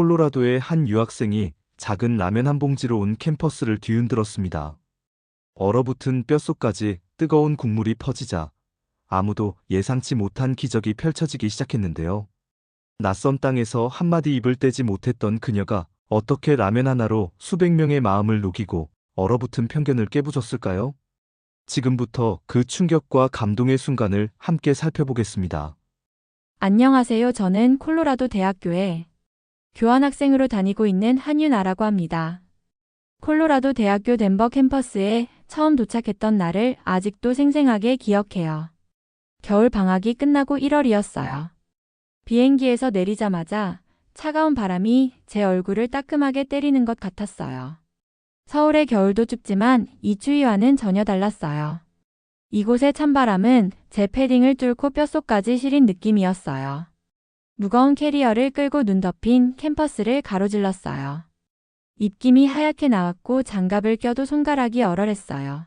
콜로라도의 한 유학생이 작은 라면 한 봉지로 온 캠퍼스를 뒤흔들었습니다. 얼어붙은 뼛속까지 뜨거운 국물이 퍼지자 아무도 예상치 못한 기적이 펼쳐지기 시작했는데요. 낯선 땅에서 한마디 입을 떼지 못했던 그녀가 어떻게 라면 하나로 수백 명의 마음을 녹이고 얼어붙은 편견을 깨부쉈을까요? 지금부터 그 충격과 감동의 순간을 함께 살펴보겠습니다. 안녕하세요. 저는 콜로라도 대학교에 교환학생으로 다니고 있는 한윤아라고 합니다. 콜로라도 대학교 덴버 캠퍼스에 처음 도착했던 날을 아직도 생생하게 기억해요. 겨울 방학이 끝나고 1월이었어요. 비행기에서 내리자마자 차가운 바람이 제 얼굴을 따끔하게 때리는 것 같았어요. 서울의 겨울도 춥지만 이 추위와는 전혀 달랐어요. 이곳의 찬바람은 제 패딩을 뚫고 뼛속까지 시린 느낌이었어요. 무거운 캐리어를 끌고 눈 덮인 캠퍼스를 가로질렀어요. 입김이 하얗게 나왔고 장갑을 껴도 손가락이 얼얼했어요.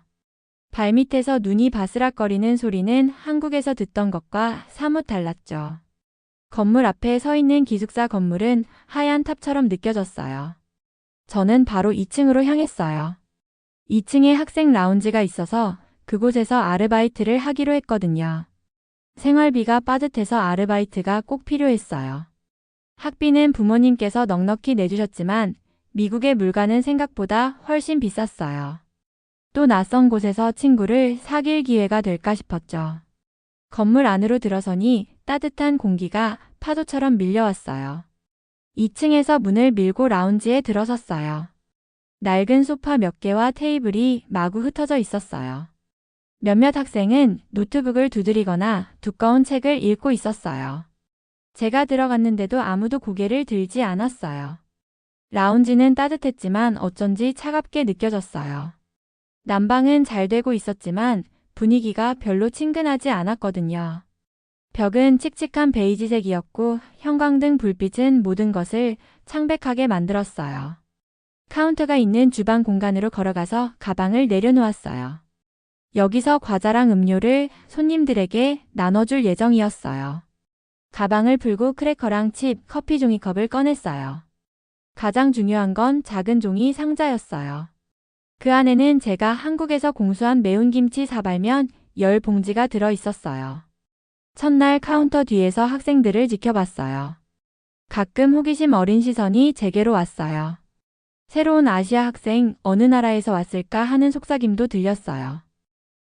발밑에서 눈이 바스락거리는 소리는 한국에서 듣던 것과 사뭇 달랐죠. 건물 앞에 서 있는 기숙사 건물은 하얀 탑처럼 느껴졌어요. 저는 바로 2층으로 향했어요. 2층에 학생 라운지가 있어서 그곳에서 아르바이트를 하기로 했거든요. 생활비가 빠듯해서 아르바이트가 꼭 필요했어요. 학비는 부모님께서 넉넉히 내주셨지만 미국의 물가는 생각보다 훨씬 비쌌어요. 또 낯선 곳에서 친구를 사귈 기회가 될까 싶었죠. 건물 안으로 들어서니 따뜻한 공기가 파도처럼 밀려왔어요. 2층에서 문을 밀고 라운지에 들어섰어요. 낡은 소파 몇 개와 테이블이 마구 흩어져 있었어요. 몇몇 학생은 노트북을 두드리거나 두꺼운 책을 읽고 있었어요. 제가 들어갔는데도 아무도 고개를 들지 않았어요. 라운지는 따뜻했지만 어쩐지 차갑게 느껴졌어요. 난방은 잘 되고 있었지만 분위기가 별로 친근하지 않았거든요. 벽은 칙칙한 베이지색이었고 형광등 불빛은 모든 것을 창백하게 만들었어요. 카운터가 있는 주방 공간으로 걸어가서 가방을 내려놓았어요. 여기서 과자랑 음료를 손님들에게 나눠줄 예정이었어요. 가방을 풀고 크래커랑 칩, 커피 종이컵을 꺼냈어요. 가장 중요한 건 작은 종이 상자였어요. 그 안에는 제가 한국에서 공수한 매운 김치 사발면 열 봉지가 들어 있었어요. 첫날 카운터 뒤에서 학생들을 지켜봤어요. 가끔 호기심 어린 시선이 제게로 왔어요. 새로운 아시아 학생 어느 나라에서 왔을까 하는 속삭임도 들렸어요.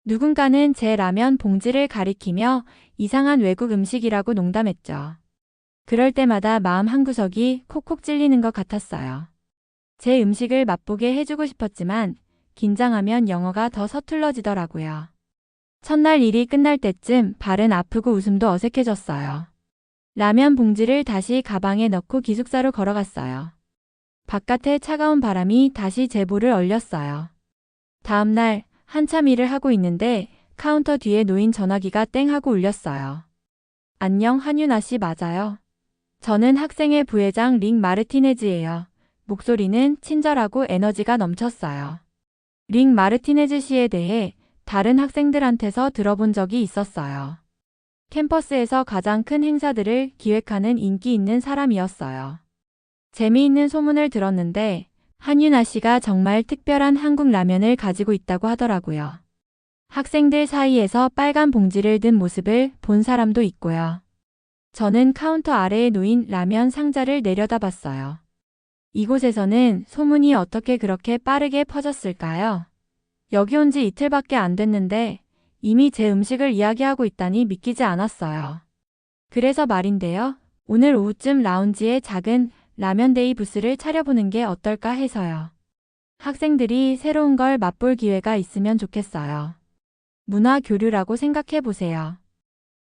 누군가는 제 라면 봉지를 가리키며 이상한 외국 음식이라고 농담했죠. 그럴 때마다 마음 한구석이 콕콕 찔리는 것 같았어요. 제 음식을 맛보게 해주고 싶었지만 긴장하면 영어가 더 서툴러지더라고요. 첫날 일이 끝날 때쯤 발은 아프고 웃음도 어색해졌어요. 라면 봉지를 다시 가방에 넣고 기숙사로 걸어갔어요. 바깥에 차가운 바람이 다시 제 볼을 얼렸어요. 다음날 한참 일을 하고 있는데 카운터 뒤에 놓인 전화기가 땡 하고 울렸어요. 안녕 한윤아 씨 맞아요. 저는 학생회 부회장 링 마르티네즈예요. 목소리는 친절하고 에너지가 넘쳤어요. 링 마르티네즈 씨에 대해 다른 학생들한테서 들어본 적이 있었어요. 캠퍼스에서 가장 큰 행사들을 기획하는 인기 있는 사람이었어요. 재미있는 소문을 들었는데 한윤아 씨가 정말 특별한 한국 라면을 가지고 있다고 하더라고요. 학생들 사이에서 빨간 봉지를 든 모습을 본 사람도 있고요. 저는 카운터 아래에 놓인 라면 상자를 내려다봤어요. 이곳에서는 소문이 어떻게 그렇게 빠르게 퍼졌을까요? 여기 온 지 이틀밖에 안 됐는데 이미 제 음식을 이야기하고 있다니 믿기지 않았어요. 그래서 말인데요. 오늘 오후쯤 라운지에 작은 라면데이 부스를 차려보는 게 어떨까 해서요. 학생들이 새로운 걸 맛볼 기회가 있으면 좋겠어요. 문화 교류라고 생각해 보세요.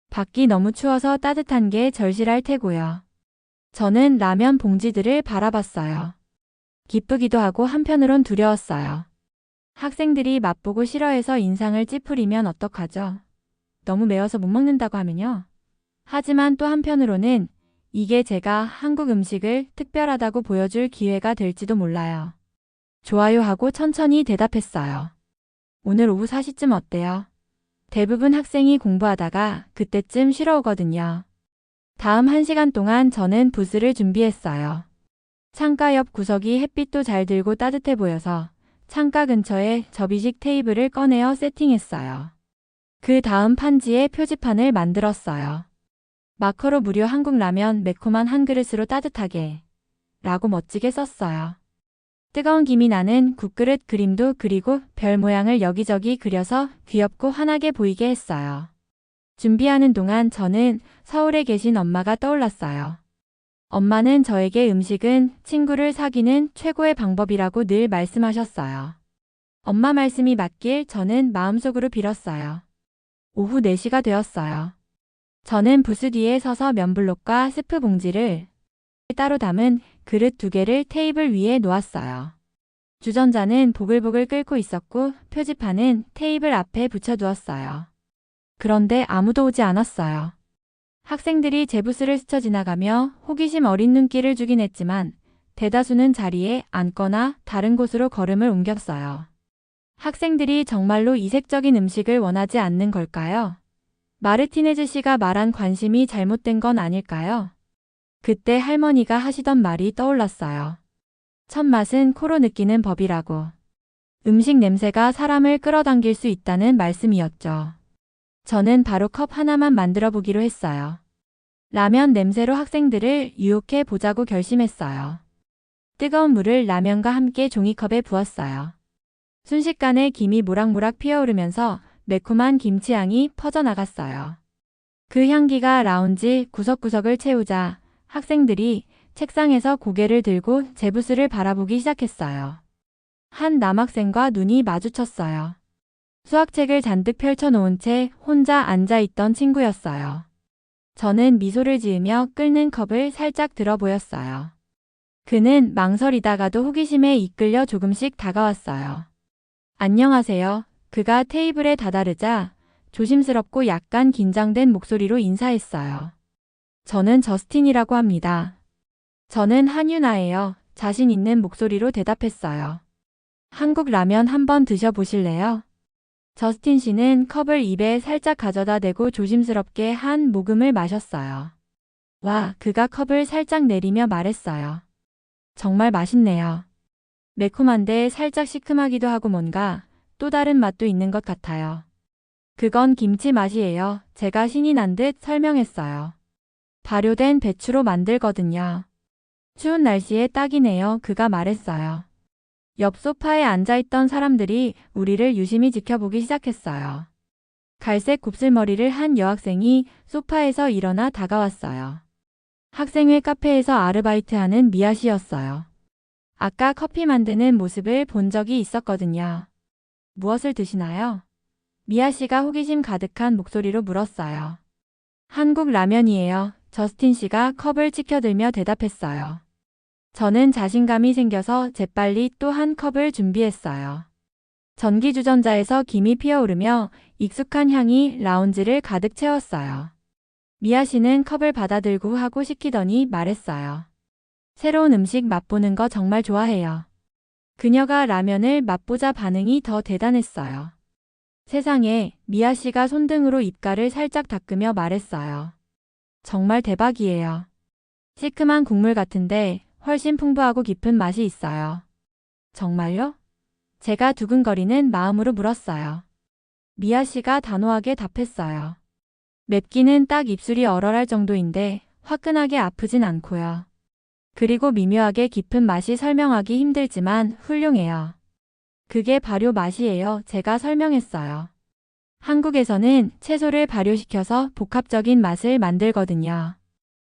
밖이 너무 추워서 따뜻한 게 절실할 테고요. 저는 라면 봉지들을 바라봤어요. 기쁘기도 하고 한편으론 두려웠어요. 학생들이 맛보고 싫어해서 인상을 찌푸리면 어떡하죠? 너무 매워서 못 먹는다고 하면요. 하지만 또 한편으로는 이게 제가 한국 음식을 특별하다고 보여줄 기회가 될지도 몰라요. 좋아요 하고 천천히 대답했어요. 오늘 오후 4시쯤 어때요? 대부분 학생이 공부하다가 그때쯤 쉬러 오거든요. 다음 1시간 동안 저는 부스를 준비했어요. 창가 옆 구석이 햇빛도 잘 들고 따뜻해 보여서 창가 근처에 접이식 테이블을 꺼내어 세팅했어요. 그 다음 판지에 표지판을 만들었어요. 마커로 무료 한국 라면 매콤한 한 그릇으로 따뜻하게 라고 멋지게 썼어요. 뜨거운 김이 나는 국그릇 그림도 그리고 별 모양을 여기저기 그려서 귀엽고 환하게 보이게 했어요. 준비하는 동안 저는 서울에 계신 엄마가 떠올랐어요. 엄마는 저에게 음식은 친구를 사귀는 최고의 방법이라고 늘 말씀하셨어요. 엄마 말씀이 맞길 저는 마음속으로 빌었어요. 오후 4시가 되었어요. 저는 부스 뒤에 서서 면블록과 스프 봉지를 따로 담은 그릇 두 개를 테이블 위에 놓았어요. 주전자는 보글보글 끓고 있었고 표지판은 테이블 앞에 붙여두었어요. 그런데 아무도 오지 않았어요. 학생들이 제 부스를 스쳐 지나가며 호기심 어린 눈길을 주긴 했지만 대다수는 자리에 앉거나 다른 곳으로 걸음을 옮겼어요. 학생들이 정말로 이색적인 음식을 원하지 않는 걸까요? 마르티네즈 씨가 말한 관심이 잘못된 건 아닐까요? 그때 할머니가 하시던 말이 떠올랐어요. 첫 맛은 코로 느끼는 법이라고. 음식 냄새가 사람을 끌어당길 수 있다는 말씀이었죠. 저는 바로 컵 하나만 만들어 보기로 했어요. 라면 냄새로 학생들을 유혹해 보자고 결심했어요. 뜨거운 물을 라면과 함께 종이컵에 부었어요. 순식간에 김이 모락모락 피어오르면서 매콤한 김치향이 퍼져나갔어요. 그 향기가 라운지 구석구석을 채우자 학생들이 책상에서 고개를 들고 제 부스를 바라보기 시작했어요. 한 남학생과 눈이 마주쳤어요. 수학책을 잔뜩 펼쳐놓은 채 혼자 앉아있던 친구였어요. 저는 미소를 지으며 끓는 컵을 살짝 들어 보였어요. 그는 망설이다가도 호기심에 이끌려 조금씩 다가왔어요. 안녕하세요. 그가 테이블에 다다르자 조심스럽고 약간 긴장된 목소리로 인사했어요. 저는 저스틴이라고 합니다. 저는 한유나예요. 자신 있는 목소리로 대답했어요. 한국 라면 한번 드셔보실래요? 저스틴 씨는 컵을 입에 살짝 가져다 대고 조심스럽게 한 모금을 마셨어요. 와, 그가 컵을 살짝 내리며 말했어요. 정말 맛있네요. 매콤한데 살짝 시큼하기도 하고 뭔가 또 다른 맛도 있는 것 같아요. 그건 김치 맛이에요. 제가 신이 난 듯 설명했어요. 발효된 배추로 만들거든요. 추운 날씨에 딱이네요. 그가 말했어요. 옆 소파에 앉아있던 사람들이 우리를 유심히 지켜보기 시작했어요. 갈색 곱슬머리를 한 여학생이 소파에서 일어나 다가왔어요. 학생회 카페에서 아르바이트하는 미아 씨였어요. 아까 커피 만드는 모습을 본 적이 있었거든요. 무엇을 드시나요? 미아 씨가 호기심 가득한 목소리로 물었어요. 한국 라면이에요. 저스틴 씨가 컵을 치켜들며 대답했어요. 저는 자신감이 생겨서 재빨리 또 한 컵을 준비했어요. 전기주전자에서 김이 피어오르며 익숙한 향이 라운지를 가득 채웠어요. 미아 씨는 컵을 받아들고 하고 시키더니 말했어요. 새로운 음식 맛보는 거 정말 좋아해요. 그녀가 라면을 맛보자 반응이 더 대단했어요. 세상에 미아 씨가 손등으로 입가를 살짝 닦으며 말했어요. 정말 대박이에요. 시큼한 국물 같은데 훨씬 풍부하고 깊은 맛이 있어요. 정말요? 제가 두근거리는 마음으로 물었어요. 미아 씨가 단호하게 답했어요. 맵기는 딱 입술이 얼얼할 정도인데 화끈하게 아프진 않고요. 그리고 미묘하게 깊은 맛이 설명하기 힘들지만 훌륭해요. 그게 발효 맛이에요. 제가 설명했어요. 한국에서는 채소를 발효시켜서 복합적인 맛을 만들거든요.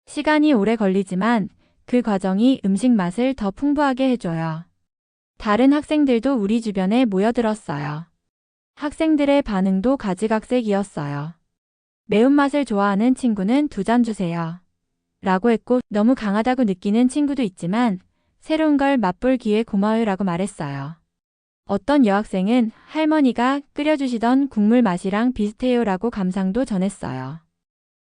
시간이 오래 걸리지만 그 과정이 음식 맛을 더 풍부하게 해줘요. 다른 학생들도 우리 주변에 모여들었어요. 학생들의 반응도 가지각색이었어요. 매운맛을 좋아하는 친구는 두 잔 주세요. 라고 했고 너무 강하다고 느끼는 친구도 있지만 새로운 걸 맛볼 기회 고마워요 라고 말했어요. 어떤 여학생은 할머니가 끓여주시던 국물 맛이랑 비슷해요 라고 감상도 전했어요.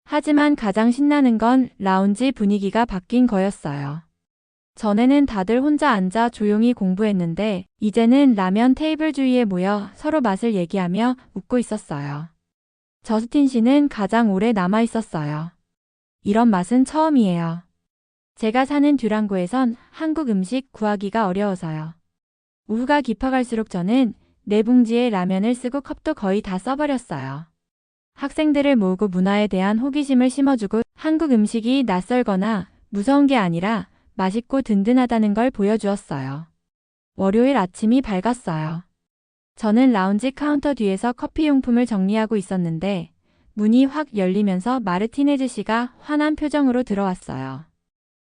하지만 가장 신나는 건 라운지 분위기가 바뀐 거였어요. 전에는 다들 혼자 앉아 조용히 공부했는데 이제는 라면 테이블 주위에 모여 서로 맛을 얘기하며 웃고 있었어요. 저스틴 씨는 가장 오래 남아 있었어요. 이런 맛은 처음이에요. 제가 사는 듀랑고에선 한국 음식 구하기가 어려워서요. 오후가 깊어갈수록 저는 네 봉지의 라면을 쓰고 컵도 거의 다 써버렸어요. 학생들을 모으고 문화에 대한 호기심을 심어주고 한국 음식이 낯설거나 무서운 게 아니라 맛있고 든든하다는 걸 보여주었어요. 월요일 아침이 밝았어요. 저는 라운지 카운터 뒤에서 커피 용품을 정리하고 있었는데 문이 확 열리면서 마르티네즈 씨가 환한 표정으로 들어왔어요.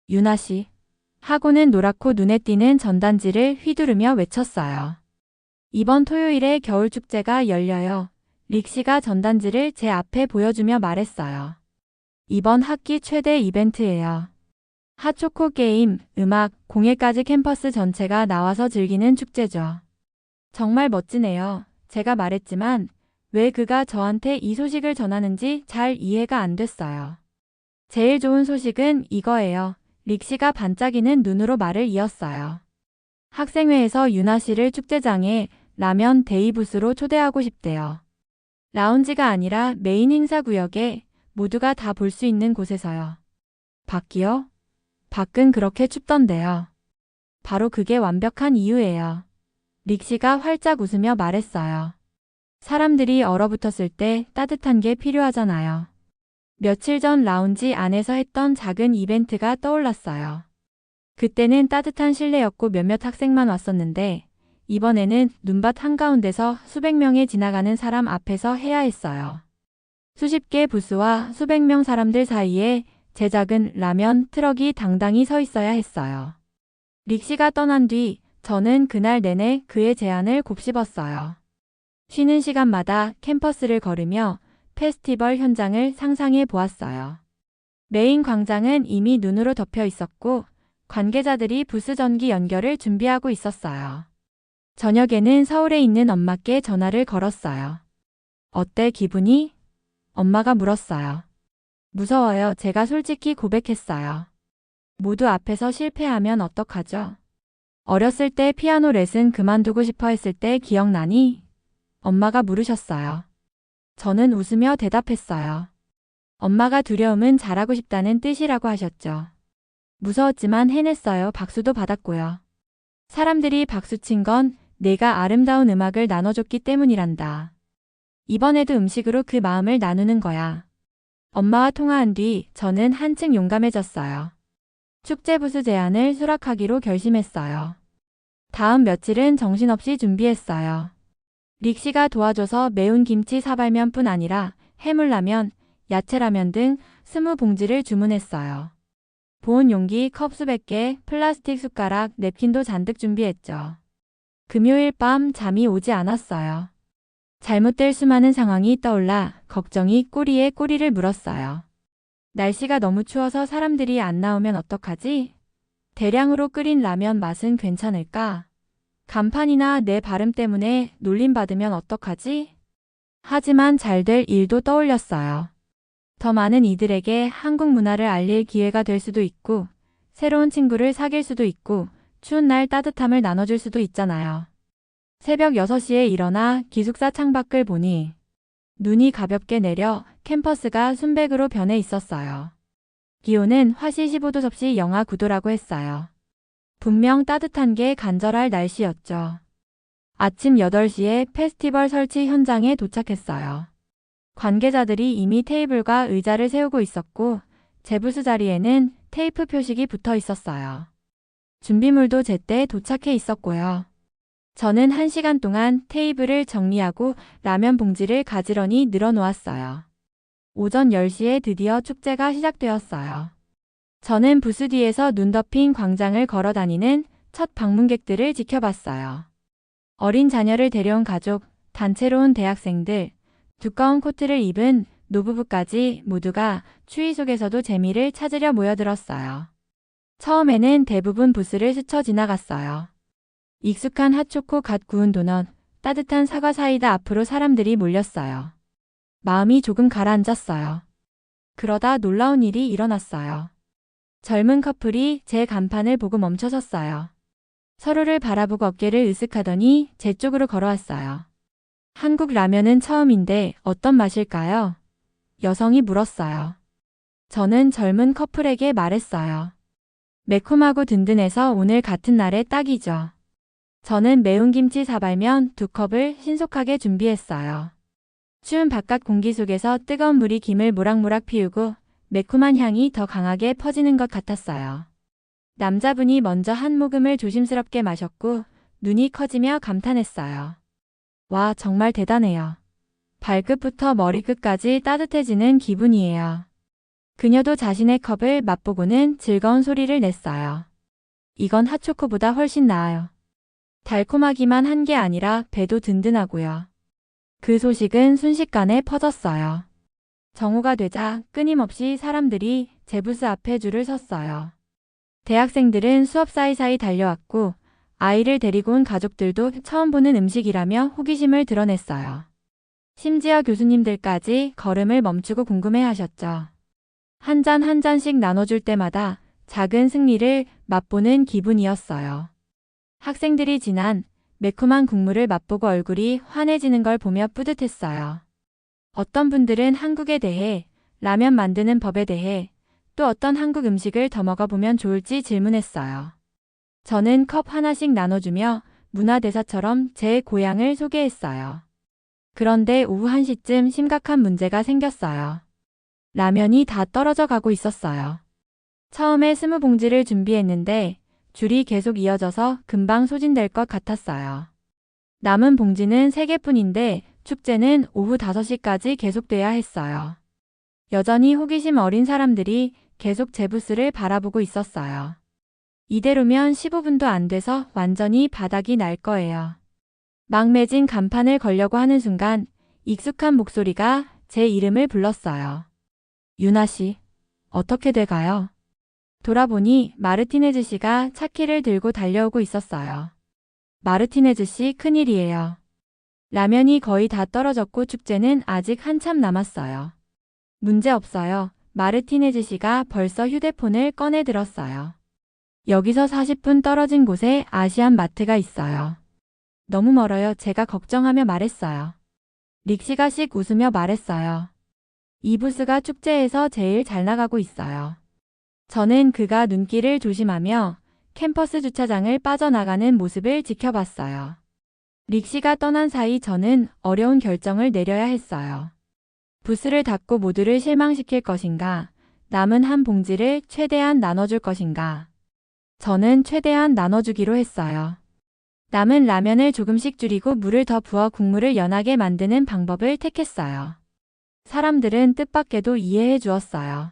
유나 씨. 하고는 노랗고 눈에 띄는 전단지를 휘두르며 외쳤어요. 이번 토요일에 겨울축제가 열려요. 릭 씨가 전단지를 제 앞에 보여주며 말했어요. 이번 학기 최대 이벤트예요. 핫초코 게임, 음악, 공예까지 캠퍼스 전체가 나와서 즐기는 축제죠. 정말 멋지네요. 제가 말했지만 왜 그가 저한테 이 소식을 전하는지 잘 이해가 안 됐어요. 제일 좋은 소식은 이거예요. 릭 씨가 반짝이는 눈으로 말을 이었어요. 학생회에서 유나 씨를 축제장에 라면 데이부스로 초대하고 싶대요. 라운지가 아니라 메인 행사 구역에 모두가 다 볼 수 있는 곳에서요. 밖이요? 밖은 그렇게 춥던데요. 바로 그게 완벽한 이유예요. 릭 씨가 활짝 웃으며 말했어요. 사람들이 얼어붙었을 때 따뜻한 게 필요하잖아요. 며칠 전 라운지 안에서 했던 작은 이벤트가 떠올랐어요. 그때는 따뜻한 실내였고 몇몇 학생만 왔었는데 이번에는 눈밭 한가운데서 수백 명의 지나가는 사람 앞에서 해야 했어요. 수십 개 부스와 수백 명 사람들 사이에 제 작은 라면 트럭이 당당히 서 있어야 했어요. 릭 씨가 떠난 뒤 저는 그날 내내 그의 제안을 곱씹었어요. 쉬는 시간마다 캠퍼스를 걸으며 페스티벌 현장을 상상해 보았어요. 메인 광장은 이미 눈으로 덮여 있었고 관계자들이 부스 전기 연결을 준비하고 있었어요. 저녁에는 서울에 있는 엄마께 전화를 걸었어요. 어때 기분이? 엄마가 물었어요. 무서워요. 제가 솔직히 고백했어요. 모두 앞에서 실패하면 어떡하죠? 어렸을 때 피아노 레슨 그만두고 싶어 했을 때 기억나니? 엄마가 물으셨어요. 저는 웃으며 대답했어요. 엄마가 두려움은 잘하고 싶다는 뜻이라고 하셨죠. 무서웠지만 해냈어요. 박수도 받았고요. 사람들이 박수친 건 내가 아름다운 음악을 나눠줬기 때문이란다. 이번에도 음식으로 그 마음을 나누는 거야. 엄마와 통화한 뒤 저는 한층 용감해졌어요. 축제 부스 제안을 수락하기로 결심했어요. 다음 며칠은 정신없이 준비했어요. 릭 씨가 도와줘서 매운 김치 사발면뿐 아니라 해물라면, 야채라면 등 스무 봉지를 주문했어요. 보온 용기 컵 수백 개, 플라스틱 숟가락, 냅킨도 잔뜩 준비했죠. 금요일 밤 잠이 오지 않았어요. 잘못될 수많은 상황이 떠올라 걱정이 꼬리에 꼬리를 물었어요. 날씨가 너무 추워서 사람들이 안 나오면 어떡하지? 대량으로 끓인 라면 맛은 괜찮을까? 간판이나 내 발음 때문에 놀림받으면 어떡하지? 하지만 잘 될 일도 떠올렸어요. 더 많은 이들에게 한국 문화를 알릴 기회가 될 수도 있고, 새로운 친구를 사귈 수도 있고, 추운 날 따뜻함을 나눠줄 수도 있잖아요. 새벽 6시에 일어나 기숙사 창밖을 보니 눈이 가볍게 내려 캠퍼스가 순백으로 변해 있었어요. 기온은 화씨 15도 섭씨 영하 9도라고 했어요. 분명 따뜻한 게 간절할 날씨였죠. 아침 8시에 페스티벌 설치 현장에 도착했어요. 관계자들이 이미 테이블과 의자를 세우고 있었고 제부스 자리에는 테이프 표식이 붙어 있었어요. 준비물도 제때 도착해 있었고요. 저는 한 시간 동안 테이블을 정리하고 라면 봉지를 가지런히 늘어놓았어요. 오전 10시에 드디어 축제가 시작되었어요. 저는 부스 뒤에서 눈 덮인 광장을 걸어 다니는 첫 방문객들을 지켜봤어요. 어린 자녀를 데려온 가족, 단체로 온 대학생들, 두꺼운 코트를 입은 노부부까지 모두가 추위 속에서도 재미를 찾으려 모여들었어요. 처음에는 대부분 부스를 스쳐 지나갔어요. 익숙한 핫초코 갓 구운 도넛, 따뜻한 사과 사이다 앞으로 사람들이 몰렸어요. 마음이 조금 가라앉았어요. 그러다 놀라운 일이 일어났어요. 젊은 커플이 제 간판을 보고 멈춰섰어요. 서로를 바라보고 어깨를 으쓱하더니 제 쪽으로 걸어왔어요. 한국 라면은 처음인데 어떤 맛일까요? 여성이 물었어요. 저는 젊은 커플에게 말했어요. 매콤하고 든든해서 오늘 같은 날에 딱이죠. 저는 매운 김치 사발면 두 컵을 신속하게 준비했어요. 추운 바깥 공기 속에서 뜨거운 물이 김을 모락모락 피우고 매콤한 향이 더 강하게 퍼지는 것 같았어요. 남자분이 먼저 한 모금을 조심스럽게 마셨고 눈이 커지며 감탄했어요. 와, 정말 대단해요. 발끝부터 머리끝까지 따뜻해지는 기분이에요. 그녀도 자신의 컵을 맛보고는 즐거운 소리를 냈어요. 이건 핫초코보다 훨씬 나아요. 달콤하기만 한 게 아니라 배도 든든하고요. 그 소식은 순식간에 퍼졌어요. 정오가 되자 끊임없이 사람들이 제부스 앞에 줄을 섰어요. 대학생들은 수업 사이사이 달려왔고 아이를 데리고 온 가족들도 처음 보는 음식이라며 호기심을 드러냈어요. 심지어 교수님들까지 걸음을 멈추고 궁금해 하셨죠. 한 잔 한 잔씩 나눠줄 때마다 작은 승리를 맛보는 기분이었어요. 학생들이 진한 매콤한 국물을 맛보고 얼굴이 환해지는 걸 보며 뿌듯했어요. 어떤 분들은 한국에 대해, 라면 만드는 법에 대해, 또 어떤 한국 음식을 더 먹어보면 좋을지 질문했어요. 저는 컵 하나씩 나눠주며 문화대사처럼 제 고향을 소개했어요. 그런데 오후 1시쯤 심각한 문제가 생겼어요. 라면이 다 떨어져 가고 있었어요. 처음에 스무 봉지를 준비했는데 줄이 계속 이어져서 금방 소진될 것 같았어요. 남은 봉지는 3개뿐인데 축제는 오후 5시까지 계속돼야 했어요. 여전히 호기심 어린 사람들이 계속 제 부스를 바라보고 있었어요. 이대로면 15분도 안 돼서 완전히 바닥이 날 거예요. 막 매진 간판을 걸려고 하는 순간 익숙한 목소리가 제 이름을 불렀어요. 유나 씨, 어떻게 돼가요? 돌아보니 마르티네즈 씨가 차키를 들고 달려오고 있었어요. 마르티네즈 씨 큰일이에요. 라면이 거의 다 떨어졌고 축제는 아직 한참 남았어요. 문제 없어요. 마르티네즈 씨가 벌써 휴대폰을 꺼내 들었어요. 여기서 40분 떨어진 곳에 아시안 마트가 있어요. 너무 멀어요. 제가 걱정하며 말했어요. 릭 씨가 씩 웃으며 말했어요. 이 부스가 축제에서 제일 잘 나가고 있어요. 저는 그가 눈길을 조심하며 캠퍼스 주차장을 빠져나가는 모습을 지켜봤어요. 릭 씨가 떠난 사이 저는 어려운 결정을 내려야 했어요. 부스를 닫고 모두를 실망시킬 것인가, 남은 한 봉지를 최대한 나눠줄 것인가. 저는 최대한 나눠주기로 했어요. 남은 라면을 조금씩 줄이고 물을 더 부어 국물을 연하게 만드는 방법을 택했어요. 사람들은 뜻밖에도 이해해 주었어요.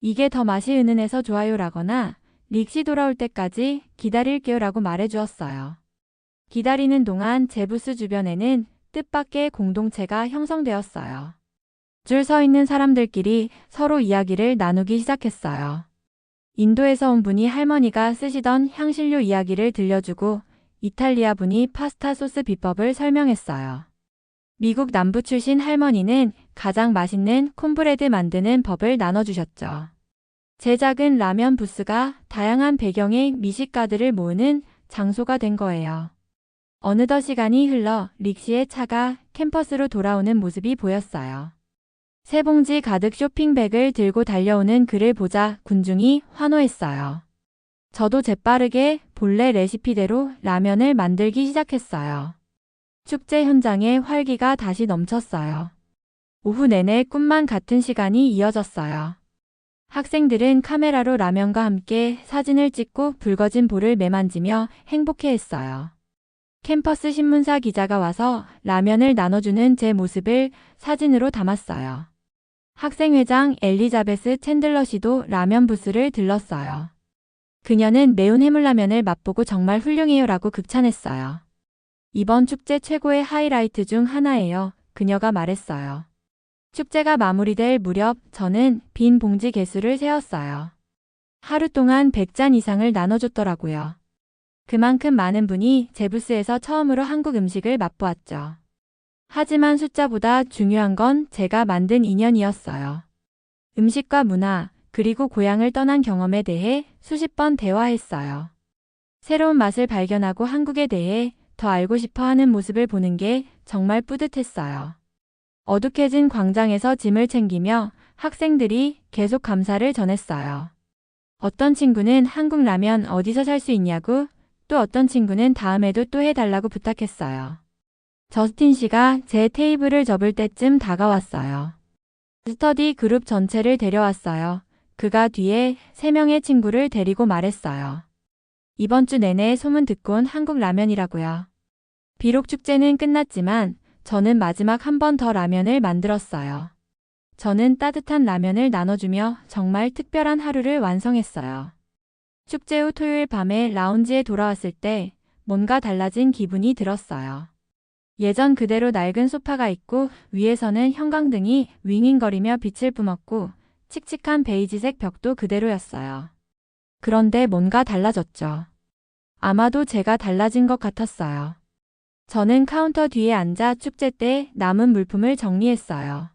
이게 더 맛이 은은해서 좋아요라거나 릭시 돌아올 때까지 기다릴게요라고 말해 주었어요. 기다리는 동안 제부스 주변에는 뜻밖의 공동체가 형성되었어요. 줄 서 있는 사람들끼리 서로 이야기를 나누기 시작했어요. 인도에서 온 분이 할머니가 쓰시던 향신료 이야기를 들려주고 이탈리아 분이 파스타 소스 비법을 설명했어요. 미국 남부 출신 할머니는 가장 맛있는 콘브레드 만드는 법을 나눠주셨죠. 제 작은 라면 부스가 다양한 배경의 미식가들을 모으는 장소가 된 거예요. 어느덧 시간이 흘러 릭시의 차가 캠퍼스로 돌아오는 모습이 보였어요. 세 봉지 가득 쇼핑백을 들고 달려오는 그를 보자 군중이 환호했어요. 저도 재빠르게 본래 레시피대로 라면을 만들기 시작했어요. 축제 현장에 활기가 다시 넘쳤어요. 오후 내내 꿈만 같은 시간이 이어졌어요. 학생들은 카메라로 라면과 함께 사진을 찍고 붉어진 볼을 매만지며 행복해했어요. 캠퍼스 신문사 기자가 와서 라면을 나눠주는 제 모습을 사진으로 담았어요. 학생회장 엘리자베스 챈들러 씨도 라면 부스를 들렀어요. 그녀는 매운 해물라면을 맛보고 정말 훌륭해요 라고 극찬했어요. 이번 축제 최고의 하이라이트 중 하나예요. 그녀가 말했어요. 축제가 마무리될 무렵 저는 빈 봉지 개수를 세었어요. 하루 동안 100잔 이상을 나눠줬더라고요. 그만큼 많은 분이 제부스에서 처음으로 한국 음식을 맛보았죠. 하지만 숫자보다 중요한 건 제가 만든 인연이었어요. 음식과 문화, 그리고 고향을 떠난 경험에 대해 수십 번 대화했어요. 새로운 맛을 발견하고 한국에 대해 더 알고 싶어 하는 모습을 보는 게 정말 뿌듯했어요. 어둑해진 광장에서 짐을 챙기며 학생들이 계속 감사를 전했어요. 어떤 친구는 한국 라면 어디서 살 수 있냐고, 또 어떤 친구는 다음에도 또 해달라고 부탁했어요. 저스틴 씨가 제 테이블을 접을 때쯤 다가왔어요. 스터디 그룹 전체를 데려왔어요. 그가 뒤에 세 명의 친구를 데리고 말했어요. 이번 주 내내 소문 온 한국 라면이라고요. 비록 축제는 끝났지만 저는 마지막 한 번 더 라면을 만들었어요. 저는 따뜻한 라면을 나눠주며 정말 특별한 하루를 완성했어요. 축제 후 토요일 밤에 라운지에 돌아왔을 때 뭔가 달라진 기분이 들었어요. 예전 그대로 낡은 소파가 있고 위에서는 형광등이 윙윙거리며 빛을 뿜었고 칙칙한 베이지색 벽도 그대로였어요. 그런데 뭔가 달라졌죠. 아마도 제가 달라진 것 같았어요. 저는 카운터 뒤에 앉아 축제 때 남은 물품을 정리했어요.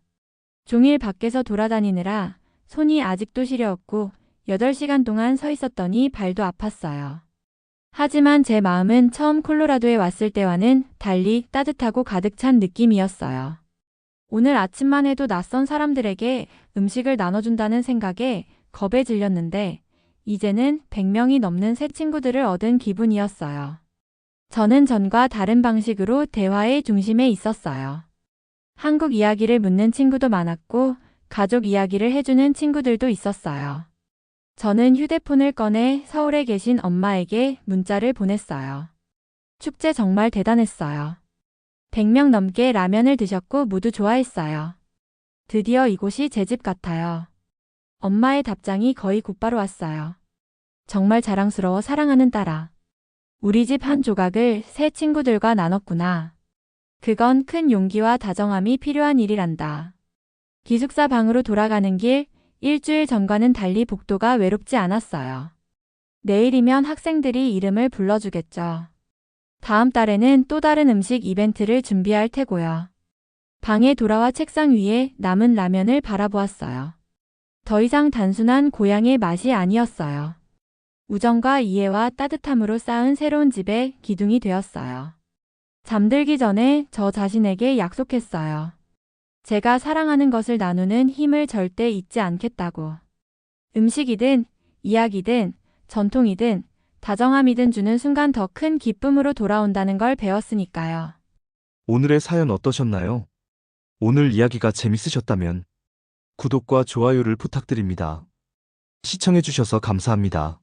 종일 밖에서 돌아다니느라 손이 아직도 시려웠고 8시간 동안 서 있었더니 발도 아팠어요. 하지만 제 마음은 처음 콜로라도에 왔을 때와는 달리 따뜻하고 가득 찬 느낌이었어요. 오늘 아침만 해도 낯선 사람들에게 음식을 나눠준다는 생각에 겁에 질렸는데 이제는 100명이 넘는 새 친구들을 얻은 기분이었어요. 저는 전과 다른 방식으로 대화의 중심에 있었어요. 한국 이야기를 묻는 친구도 많았고 가족 이야기를 해주는 친구들도 있었어요. 저는 휴대폰을 꺼내 서울에 계신 엄마에게 문자를 보냈어요. 축제 정말 대단했어요. 100명 넘게 라면을 드셨고 모두 좋아했어요. 드디어 이곳이 제 집 같아요. 엄마의 답장이 거의 곧바로 왔어요. 정말 자랑스러워 사랑하는 딸아. 우리 집 한 조각을 새 친구들과 나눴구나. 그건 큰 용기와 다정함이 필요한 일이란다. 기숙사 방으로 돌아가는 길 일주일 전과는 달리 복도가 외롭지 않았어요. 내일이면 학생들이 이름을 불러주겠죠. 다음 달에는 또 다른 음식 이벤트를 준비할 테고요. 방에 돌아와 책상 위에 남은 라면을 바라보았어요. 더 이상 단순한 고향의 맛이 아니었어요. 우정과 이해와 따뜻함으로 쌓은 새로운 집의 기둥이 되었어요. 잠들기 전에 저 자신에게 약속했어요. 제가 사랑하는 것을 나누는 힘을 절대 잊지 않겠다고. 음식이든, 이야기든, 전통이든, 다정함이든 주는 순간 더 큰 기쁨으로 돌아온다는 걸 배웠으니까요. 오늘의 사연 어떠셨나요? 오늘 이야기가 재밌으셨다면 구독과 좋아요를 부탁드립니다. 시청해주셔서 감사합니다.